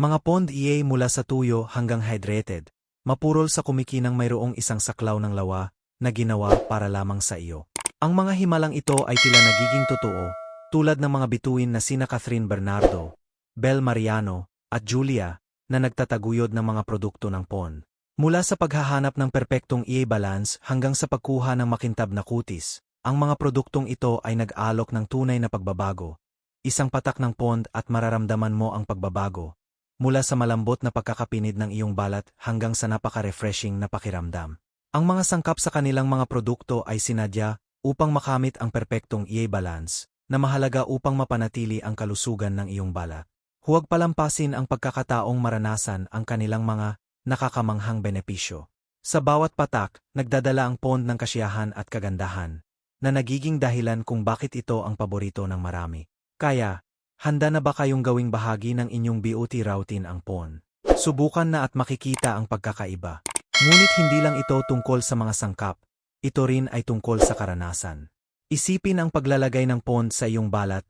Mga pond EA mula sa tuyo hanggang hydrated, mapurol sa kumikinang mayroong isang saklaw ng lawa na ginawa para lamang sa iyo. Ang mga himalang ito ay tila nagiging totoo, tulad ng mga bituin na sina Catherine Bernardo, Bel Mariano, at Julia, na nagtataguyod ng mga produkto ng pond. Mula sa paghahanap ng perpektong EA balance hanggang sa pagkuha ng makintab na kutis, ang mga produktong ito ay nag-alok ng tunay na pagbabago. Isang patak ng pond at mararamdaman mo ang pagbabago. Mula sa malambot na pagkakapinid ng iyong balat hanggang sa napaka-refreshing na pakiramdam. Ang mga sangkap sa kanilang mga produkto ay sinadya upang makamit ang perpektong EA balance na mahalaga upang mapanatili ang kalusugan ng iyong balat. Huwag palampasin ang pagkakataong maranasan ang kanilang mga nakakamanghang benepisyo. Sa bawat patak, nagdadala ang pond ng kasiyahan at kagandahan, na nagiging dahilan kung bakit ito ang paborito ng marami. Kaya, handa na ba kayong gawing bahagi ng inyong beauty routine ang pond? Subukan na at makikita ang pagkakaiba. Ngunit hindi lang ito tungkol sa mga sangkap, ito rin ay tungkol sa karanasan. Isipin ang paglalagay ng pond sa iyong balat,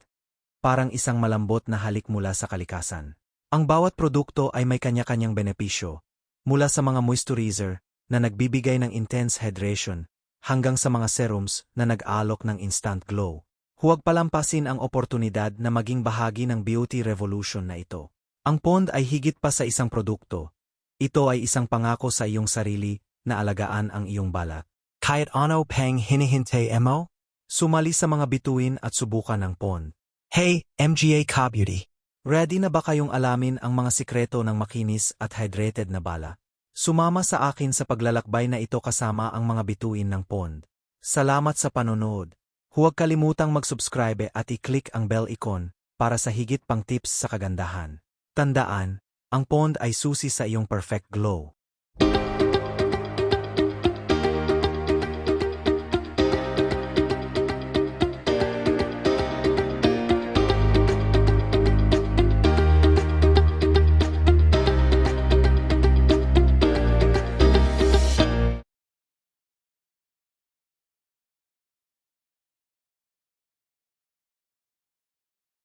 parang isang malambot na halik mula sa kalikasan. Ang bawat produkto ay may kanya-kanyang benepisyo, mula sa mga moisturizer na nagbibigay ng intense hydration hanggang sa mga serums na nag-alok ng instant glow. Huwag palampasin ang oportunidad na maging bahagi ng beauty revolution na ito. Ang pond ay higit pa sa isang produkto. Ito ay isang pangako sa iyong sarili na alagaan ang iyong balat. Kahit ano pang hinihintay mo, sumali sa mga bituin at subukan ng pond. Hey, MGA Ka Beauty! Ready na ba kayong alamin ang mga sikreto ng makinis at hydrated na bala? Sumama sa akin sa paglalakbay na ito kasama ang mga bituin ng pond. Salamat sa panonood. Huwag kalimutang mag-subscribe at i-click ang bell icon para sa higit pang tips sa kagandahan. Tandaan, ang pond ay susi sa iyong perfect glow.